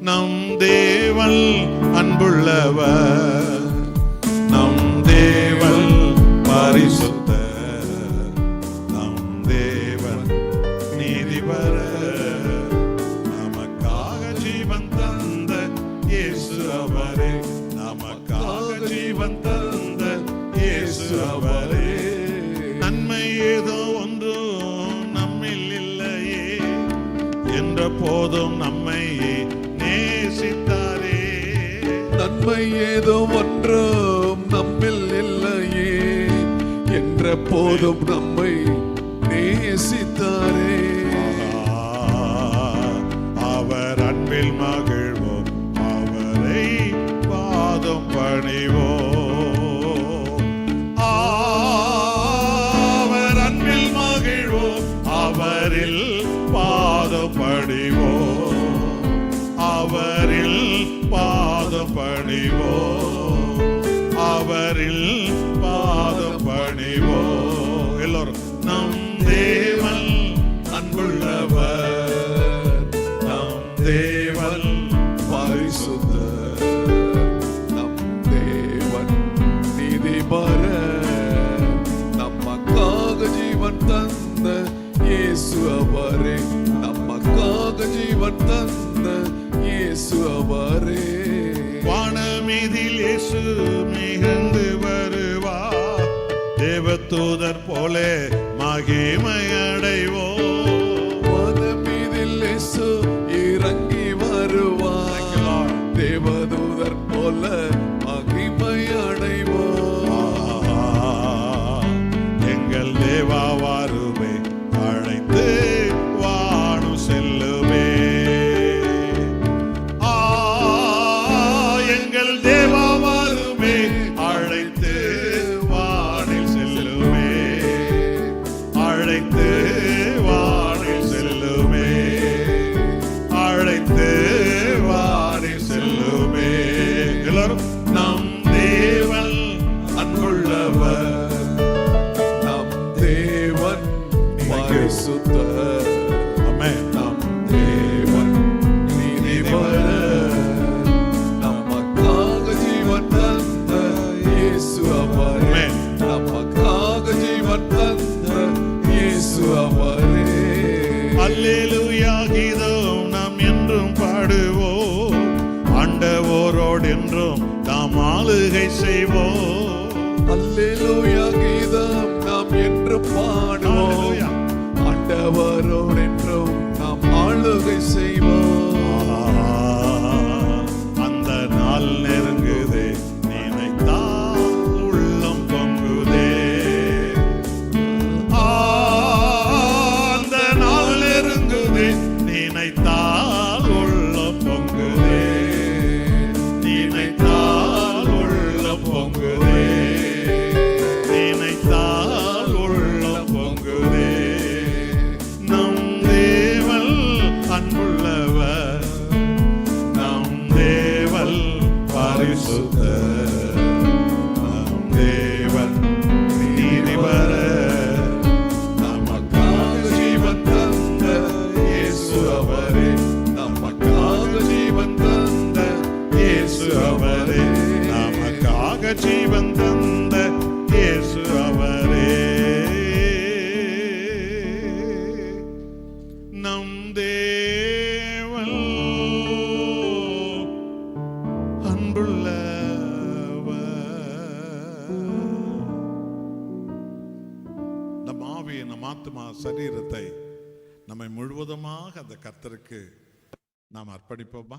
நம் தேவல் அன்புள்ளவர். நம் தேவல் பரிசுத்த. நம் தேவன் நீதிபர. நமக்காக ஜீவன் தந்த இயேசு அவரே. நமக்காக ஜீவன் தந்த இயேசு அவரே. நன்மை ஏதோ ஒன்றும் நம்மில் இல்லையே. என்ற போதும் நம்ம நன்மை ஏதோ ஒன்றும் நம்மில் இல்லையே என்ற போதும் நம்மை நேசித்தாரே. அவர் அன்பில் மகிழ்வோம் அவரை பாதம் பணிவோம். அவர் அன்பில் மகிழ்வோம் அவரில் பாதம் பணிவோம். அவரில் பாதம் பணிவோம் அவரில் பாதம் பணிவோம் எல்லோரும் நம் தேவன் அன்புள்ளவர். நம் தேவன் பரிசுத்த நம் தேவன் நீதிபர நமக்காக ஜீவன் தந்த இயேசு அவரே. நமக்காக ஜீவன் தந்த இயேசு அவரே வானமீதில் இயேசு மிகுந்து வருவார். தேவதூதர் போலே மகிமை பரிசுத்தர் ஆமென் நம் தேவன் நீதிபரர் நமக்காக ஜீவன் தந்த இயேசு அவரே. நமக்காக ஜீவன் தந்த இயேசு அவரே அல்லேலூயா கீதம் நாம் என்றும் பாடுவோம். ஆண்டவோரோடு என்றும் நாம் ஆளுகை செய்வோம். அல்லேலூயா கீதம் நாம் என்று பாடுவோம். அல்லேலூயா. நமக்காக ஜீவன் தந்த இயேசு அவரே நம் தேவன் நம் ஆவியை நம் ஆத்மா சரீரத்தை நம்மை முழுவதுமாக அந்த கத்தருக்கு நாம் அர்ப்பணிப்போமா